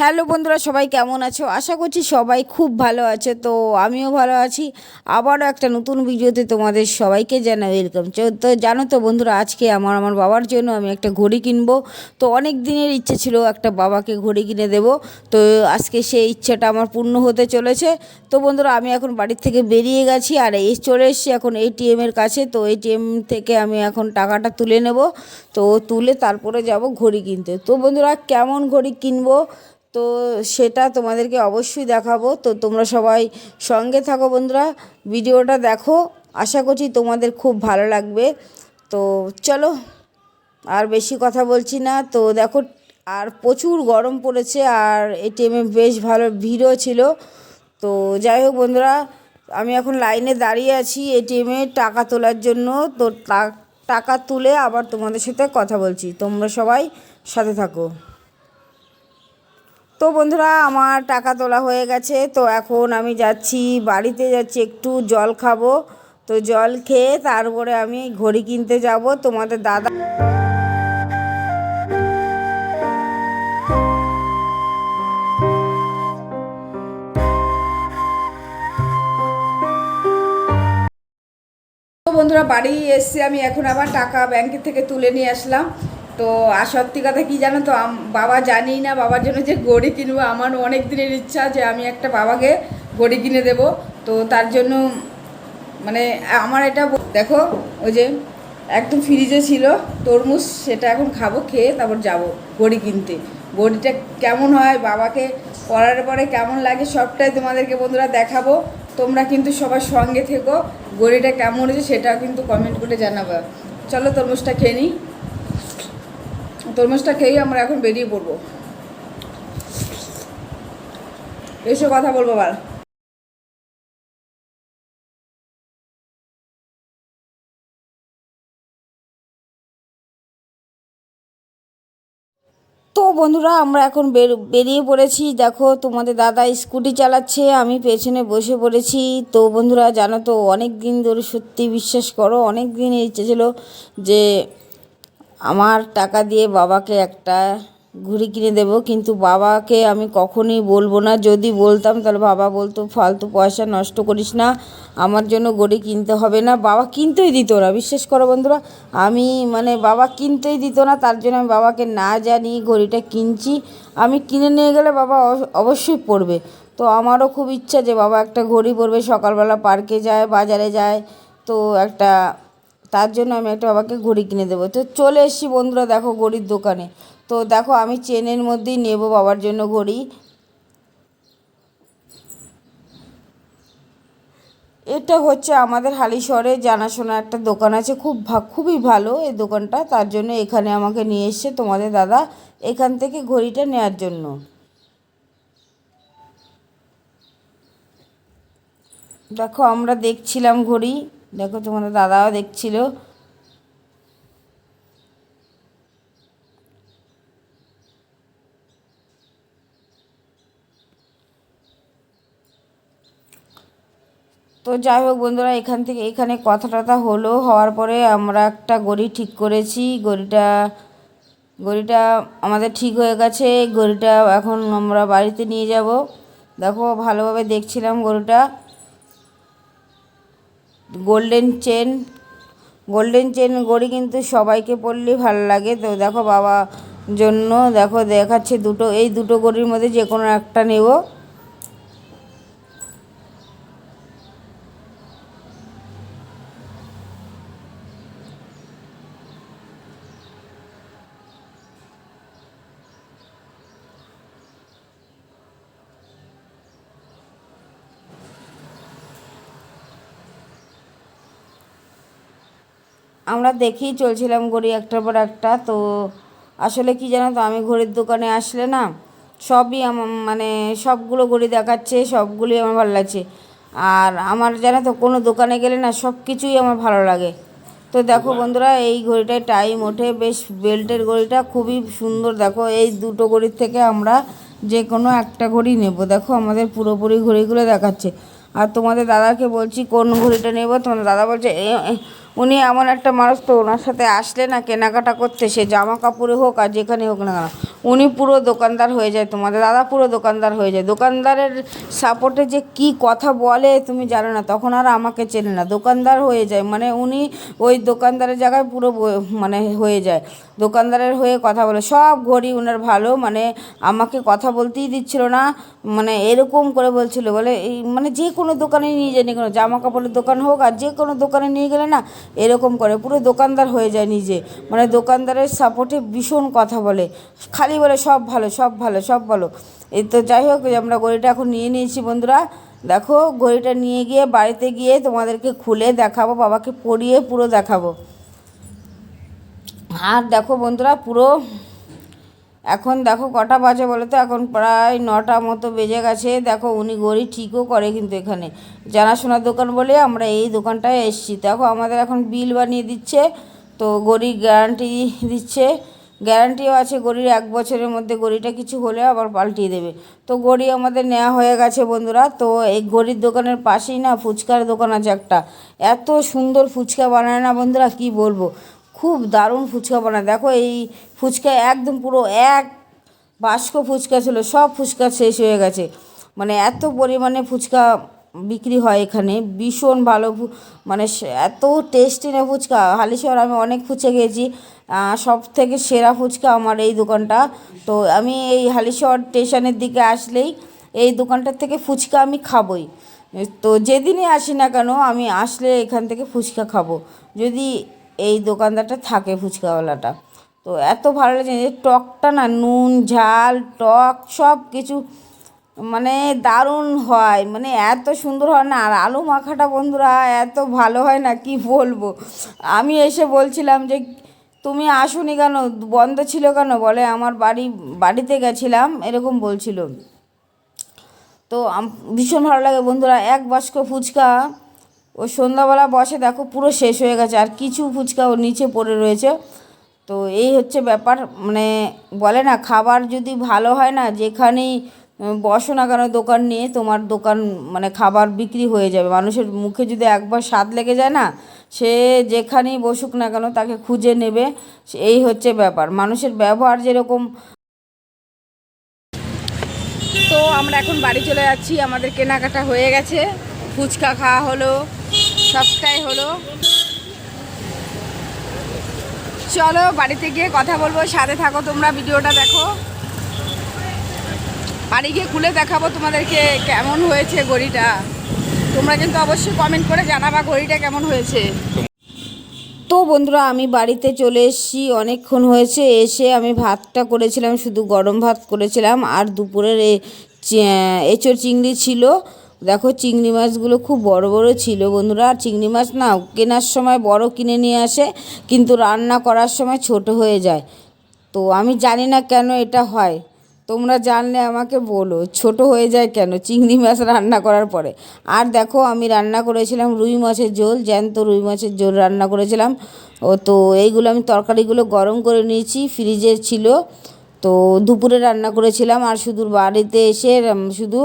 Hello বন্ধুরা, সবাই কেমন আছো? আশা করছি সবাই খুব ভালো আছে। তো আমিও ভালো আছি। আবারও একটা নতুন ভিডিওতে তোমাদের সবাইকে জানাই ওয়েলকাম তো জানো তো বন্ধুরা, আজকে আমার আমার বাবার জন্য আমি একটা ঘড়ি কিনবো। তো অনেক দিনের ইচ্ছে ছিল একটা বাবাকে ঘড়ি কিনে দেব। তো আজকে সেই ইচ্ছাটা আমার পূর্ণ হতে চলেছে। তো বন্ধুরা, আমি এখন বাড়ির থেকে বেরিয়ে গেছি আর এই চলে এসেছি এখন এটিএমের কাছে। তো এটিএম থেকে আমি এখন টাকাটা তুলে নেব। তো তুলে তারপরে যাব ঘড়ি কিনতে। তো বন্ধুরা, কেমন ঘড়ি কিনবো? তো সেটা তোমাদেরকে অবশ্যই দেখাবো। তো তোমরা সবাই সঙ্গে থাকো বন্ধুরা, ভিডিওটা দেখো। আশা করছি তোমাদের খুব ভালো লাগবে। তো চলো, আর বেশি কথা বলছি না। তো দেখো, আর প্রচুর গরম পড়েছে, আর এটিএমে বেশ ভালো ভিড়ও ছিল। তো যাই হোক বন্ধুরা, আমি এখন লাইনে দাঁড়িয়ে আছি এটিএমে টাকা তোলার জন্য। তো টাকা তুলে আবার তোমাদের সাথে কথা বলছি। তোমরা সবাই সাথে থাকো। তো বন্ধুরা, আমার টাকা তোলা হয়ে গেছে। তো এখন আমি যাচ্ছি, বাড়িতে যাচ্ছি, একটু জল খাব। তো জল খেয়ে তারপরে আমি ঘড়ি কিনতে যাব। তোমাদের দাদা বন্ধুরা, বাড়ি এসে আমি এখন আবার টাকা ব্যাংকের থেকে তুলে নিয়ে আসলাম। তো আর সত্যি কথা কী জানো তো? বাবা জানি না, বাবার জন্য যে গড়ি কিনবো আমার অনেক দিনের ইচ্ছা যে আমি একটা বাবাকে গড়ি কিনে দেব। তো তার জন্য মানে আমার এটা দেখো, ওই যে একদম ফ্রিজে ছিল তরমুজ, সেটা এখন খাব, খেয়ে তারপর যাব গড়ি কিনতে। গড়িটা কেমন হয়, বাবাকে পরার পরে কেমন লাগে, সবটাই তোমাদেরকে বন্ধুরা দেখাবো। তোমরা কিন্তু সবার সঙ্গে থেকো, গড়িটা কেমন হয়েছে সেটা কিন্তু কমেন্ট করে জানাবে। চলো তরমুজটা খেয়ে নিই। তরমুজটা খেয়েই আমরা এখন বেরিয়ে পড়ব। এসে কথা বলব আবার। তো বন্ধুরা, আমরা এখন বের বেরিয়ে পড়েছি। দেখো, তোমাদের দাদা স্কুটি চালাচ্ছে, আমি পেছনে বসে পড়েছি। তো বন্ধুরা, জানো তো অনেক দিন ধরে সত্যি বিশ্বাস করো অনেক দিন ইচ্ছে ছিল যে আমার টাকা দিয়ে বাবাকে একটা ঘুড়ি কিনে দেবো, কিন্তু বাবাকে আমি কখনই বলব না। যদি বলতাম, তাহলে বাবা বলতো, ফালতু পয়সা নষ্ট করিস না, আমার জন্য ঘড়ি কিনতে হবে না। বাবা কিনতেই দিত না, বিশ্বাস করো বন্ধুরা। আমি মানে বাবা কিনতেই দিত না, তার জন্য আমি বাবাকে না জানি ঘড়িটা কিনছি। আমি কিনে নিয়ে গেলে বাবা অব- অবশ্যই পড়বে। তো আমারও খুব ইচ্ছা যে বাবা একটা ঘড়ি পরবে। সকালবেলা পার্কে যায়, বাজারে যায়, তো একটা তার জন্য আমি একটা বাবাকে ঘড়ি কিনে দেবো। তো চলে এসেছি বন্ধুরা, দেখো ঘড়ির দোকানে। তো দেখো আমি চেনের মধ্যেই নেব বাবার জন্য ঘড়ি। এটা হচ্ছে আমাদের হালিশহরে জানাশোনা একটা দোকান আছে, খুব খুবই ভালো এই দোকানটা। তার জন্য এখানে আমাকে নিয়ে এসছে তোমাদের দাদা এখান থেকে ঘড়িটা নেওয়ার জন্য। দেখো আমরা দেখছিলাম ঘড়ি। দেখো, তোমাদের দাদাও দেখছিল। তো যাই হোক বন্ধুরা, এখান থেকে এখানে কথা টথা হলো, হওয়ার পরে আমরা একটা গড়ি ঠিক করেছি। গড়িটা গড়িটা আমাদের ঠিক হয়ে গেছে। গড়িটা এখন আমরা বাড়িতে নিয়ে যাব। দেখো, ভালোভাবে দেখছিলাম গরুটা। গোল্ডেন চেন গোল্ডেন চেন গড়ি কিন্তু সবাইকে পরলেই ভালো লাগে। তো দেখো বাবা জন্য, দেখো দেখাচ্ছে দুটো, এই দুটো গড়ির মধ্যে যে কোনো একটা নেব। আমরা দেখেই চলছিলাম ঘড়ি একটার পর একটা তো আসলে কি জানো তো আমি ঘড়ির দোকানে আসলে না সবই আমার মানে সবগুলো ঘড়ি দেখাচ্ছে সবগুলোই আমার ভালো লাগছে। আর আমার জানো তো কোনো দোকানে গেলে না সব কিছুই আমার ভালো লাগে। তো দেখো বন্ধুরা এই ঘড়িটায় টাইম ওঠে বেশ বেল্টের ঘড়িটা খুবই সুন্দর। দেখো এই দুটো ঘড়ির থেকে আমরা যে কোনো একটা ঘড়ি নেব। দেখো আমাদের পুরোপুরি ঘড়িগুলো দেখাচ্ছে। আর তোমাদের দাদাকে বলছি কোন ঘড়িটা নেব? তোমাদের দাদা বলছে "এ- এ- উনি এমন একটা মানুষ তো ওনার সাথে আসলে না কেনাকাটা করতে, সে জামা কাপড়ে হোক আর যেখানে হোক না কেন। উনি পুরো দোকানদার হয়ে যায় তোমাদের, দাদা পুরো দোকানদার হয়ে যায়। দোকানদারের সাপোর্টে যে কি কথা বলে তুমি জানো না, তখন আর আমাকে চেনে না। দোকানদার হয়ে যায় মানে উনি ওই দোকানদারের জায়গায় পুরো মানে হয়ে যায়। দোকানদারের হয়ে কথা বলে, সব ঘড়ি ওনার ভালো মানে আমাকে কথা বলতেই দিচ্ছিল না মানে এরকম করে বলছিল, বলে এই মানে যে কোনো দোকানে নিয়ে যায়নি কোনো জামা কাপড়ের দোকান হোক আর যে কোনো দোকানে নিয়ে গেলে না, এরকম করে। পুরো দোকানদার হয়ে যায় নিজে। মানে দোকানদারের সাপোর্টে ভীষণ কথা বলে। খালি বলে সব ভালো সব ভালো সব ভালো। এই তো যাই হোক আমরা গড়িটা এখন নিয়ে নিয়েছি বন্ধুরা। দেখো, ঘড়িটা নিয়ে গিয়ে বাড়িতে গিয়ে তোমাদেরকে খুলে দেখাবো, বাবাকে পরিয়ে পুরো দেখাবো। আর দেখো বন্ধুরা, পুরো এখন দেখো কটা বাজে বলো তো? এখন প্রায় নটা মতো বেজে গেছে। দেখো, উনি গড়ি ঠিকও করে কিন্তু এখানে। জানাশোনার দোকান বলে আমরা এই দোকানটায় এসেছি। দেখো, আমাদের এখন বিল বানিয়ে দিচ্ছে, তো গড়ি গ্যারান্টি দিচ্ছে। গ্যারান্টিও আছে গড়ির এক বছরের মধ্যে গড়িটা কিছু হলে আবার পাল্টিয়ে দেবে। তো গড়ি আমাদের নেওয়া হয়ে গেছে বন্ধুরা, তো এই গড়ির দোকানের পাশেই না ফুচকার দোকান আছে একটা। এত সুন্দর ফুচকা বানায় না বন্ধুরা, কি বলব? খুব দারুণ ফুচকা বানায়। দেখো এই ফুচকা একদম পুরো এক বাস্ক ফুচকা ছিল, সব ফুচকা শেষ হয়ে গেছে। মানে এত পরিমাণে ফুচকা বিক্রি হয় এখানে, ভীষণ ভালো মানে এত টেস্টি না ফুচকা। হালিশহর আমি অনেক ফুচকা খেয়েছি। সব থেকে সেরা ফুচকা আমার এই দোকানটা। তো আমি এই হালিশহর স্টেশনের দিকে আসলেই এই দোকানটার থেকে ফুচকা আমি খাবই। তো যেদিনই আসি না কেন, আমি আসলে এখান থেকে ফুচকা খাব। যদি এই দোকানদারটা থাকে ফুচকাওয়ালাটা। তো এত ভালো লাগে যে টকটা না, নুন, ঝাল, টক সব কিছু মানে দারুণ হয়। মানে এত সুন্দর হয় না, আর আলু মাখাটা বন্ধুরা এত ভালো হয় না, কি বলব? আমি এসে বলছিলাম যে তুমি আসুনি কেন? বন্ধ ছিল কেন? বলে, আমার বাড়ি, বাড়িতে গেছিলাম। এরকম বলছিল। তো ভীষণ ভালো লাগে বন্ধুরা। এক বাস্ক ফুচকা, ও সন্ধ্যাবেলা বসে, দেখো পুরো শেষ হয়ে গেছে, আর কিছু ফুচকা ওর নিচে পড়ে রয়েছে। তো এই হচ্ছে ব্যাপার মানে বলে না, খাবার যদি ভালো হয় না, যেখানেই বসো না কেন দোকান নিয়ে তোমার দোকান মানে খাবার বিক্রি হয়ে যাবে। মানুষের মুখে যদি একবার স্বাদ লেগে যায় না, সে যেখানেই বসুক না কেন তাকে খুঁজে নেবে। এই হচ্ছে ব্যাপার। মানুষের ব্যবহার যেরকম। তো আমরা এখন বাড়ি চলে যাচ্ছি। আমাদের কেনাকাটা হয়ে গেছে। ফুচকা খাওয়া হলো, সবটাই হলো। চলো বাড়িতে গিয়ে কথা বলব। সাথে থাকো তোমরা, ভিডিওটা দেখো। বাড়ি গিয়ে খুলে দেখাবো তোমাদেরকে কেমন হয়েছে গড়িটা তোমরা কিন্তু অবশ্যই কমেন্ট করে জানাবা ঘড়িটা কেমন হয়েছে। তো বন্ধুরা, আমি বাড়িতে চলে এসেছি। অনেকক্ষণ হয়েছে, এসে আমি ভাতটা করেছিলাম, শুধু গরম ভাত করেছিলাম। আর দুপুরের এ- এঁচোড় চিংড়ি ছিল। দেখো, চিংড়ি মাছগুলো খুব বড় বড় ছিল বন্ধুরা। আর চিংড়ি মাছ না, কেনার সময় বড় কিনে নিয়ে আসে, কিন্তু রান্না করার সময় ছোট হয়ে যায়। তো আমি জানি না কেন এটা হয়। তোমরা জানলে আমাকে বলো, ছোট হয়ে যায় কেন? চিংড়ি মাছ রান্না করার পরে। আর দেখো, আমি রান্না করেছিলাম রুই মাছের ঝোল, জ্যান্ত রুই মাছের ঝোল রান্না করেছিলাম। ও তো এইগুলো আমি তরকারিগুলো গরম করে নিয়েছি, ফ্রিজে ছিল। তো দুপুরে রান্না করেছিলাম আর শুধু বাড়িতে এসে শুধু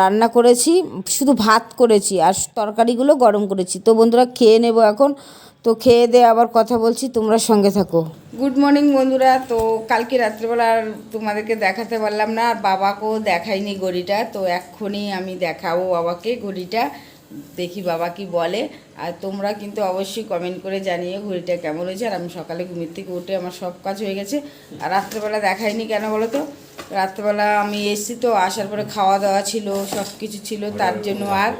রান্না করেছি, শুধু ভাত করেছি আর তরকারিগুলো গরম করেছি। তো বন্ধুরা, খেয়ে নেব এখন। তো খেয়ে দিয়ে আবার কথা বলছি, তোমরা সঙ্গে থাকো। গুড মর্নিং বন্ধুরা, তো কালকে রাত্রেবেলা আর তোমাদেরকে দেখাতে পারলাম না, আর বাবাকেও দেখাইনি ঘড়িটা, তো এক্ষুনি আমি দেখাবো বাবাকে ঘড়িটা, দেখি বাবা কি বলে। আর তোমরা কিন্তু অবশ্যই কমেন্ট করে জানিয়ে ঘড়িটা কেমন হয়েছে, আর আমি সকালে ঘুমের থেকে উঠে আমার সব কাজ হয়ে গেছে। আর রাত্রেবেলা দেখাইনি কেন বলো তো? রাত্রেবেলা আমি এসেছি তো, আসার পরে খাওয়া দাওয়া ছিল সব কিছু ছিল, তার জন্য আর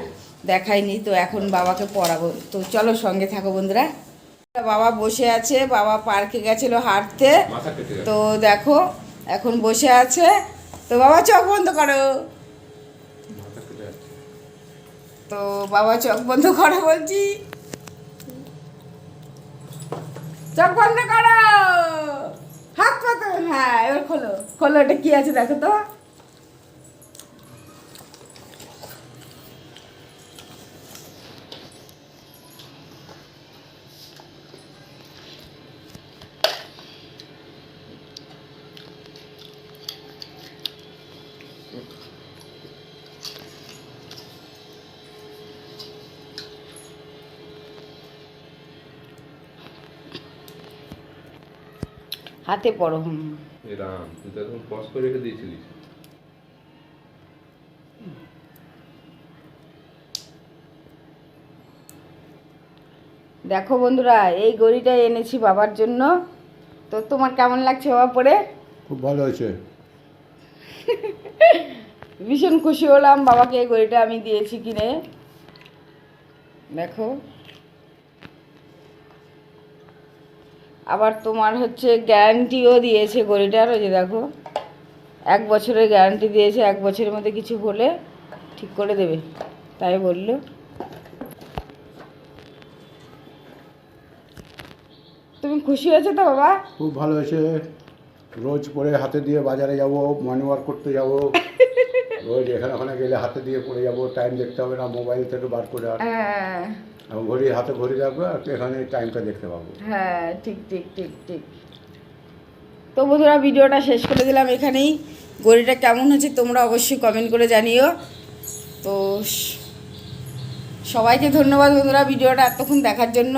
দেখাইনি তো এখন বাবাকে পড়াবো। তো চলো সঙ্গে থাকো বন্ধুরা। বাবা বসে আছে বাবা পার্কে গেছিল হাঁটতে। তো দেখো এখন বসে আছে। তো বাবা চোখ বন্ধ করো। তো বাবা চোখ বন্ধ করো বলছি। চোখ বন্ধ করো। হাত পাতো হ্যাঁ এবার খোলো। খোলো এটা কি আছে দেখো তো। হাতে পড়ো হুম। রাম তুই তো এখন পজ করে রেখে দিয়েছিলিস। দেখো বন্ধুরা এই গড়িটা এনেছি বাবার জন্য। তো তোমার কেমন লাগছে বাবা পরে খুব ভালো হয়েছে। ভীষণ খুশি হলাম বাবাকে এই গড়িটা আমি দিয়েছি কিনে। দেখো। আবার তোমার হচ্ছে গ্যারান্টিও দিয়েছে গড়িটার ওই যে দেখো। এক বছরের গ্যারান্টি দিয়েছে এক বছরের মধ্যে কিছু হলে ঠিক করে দেবে তাই বলল। তুমি খুশি হয়েছো তো বাবা? খুব ভালো হয়েছে। রোজ পরে হাতে দিয়ে বাজারে যাব মর্নিং ওয়াক করতে যাব। রোজ এখানে ওখানে গেলে হাতে দিয়ে পড়ে যাব টাইম দেখতে হবে না মোবাইল থেকে বার করে হ্যাঁ। আর ঘড়ি, হাতে ঘড়ি রাখব এখানে টাইমটা দেখতে পাবো। হ্যাঁ ঠিক ঠিক ঠিক ঠিক। তো বন্ধুরা, ভিডিওটা শেষ করে দিলাম এখানেই। ঘড়িটা কেমন হচ্ছে তোমরা অবশ্যই কমেন্ট করে জানিও। তো সবাইকে ধন্যবাদ বন্ধুরা, ভিডিওটা এতক্ষণ দেখার জন্য।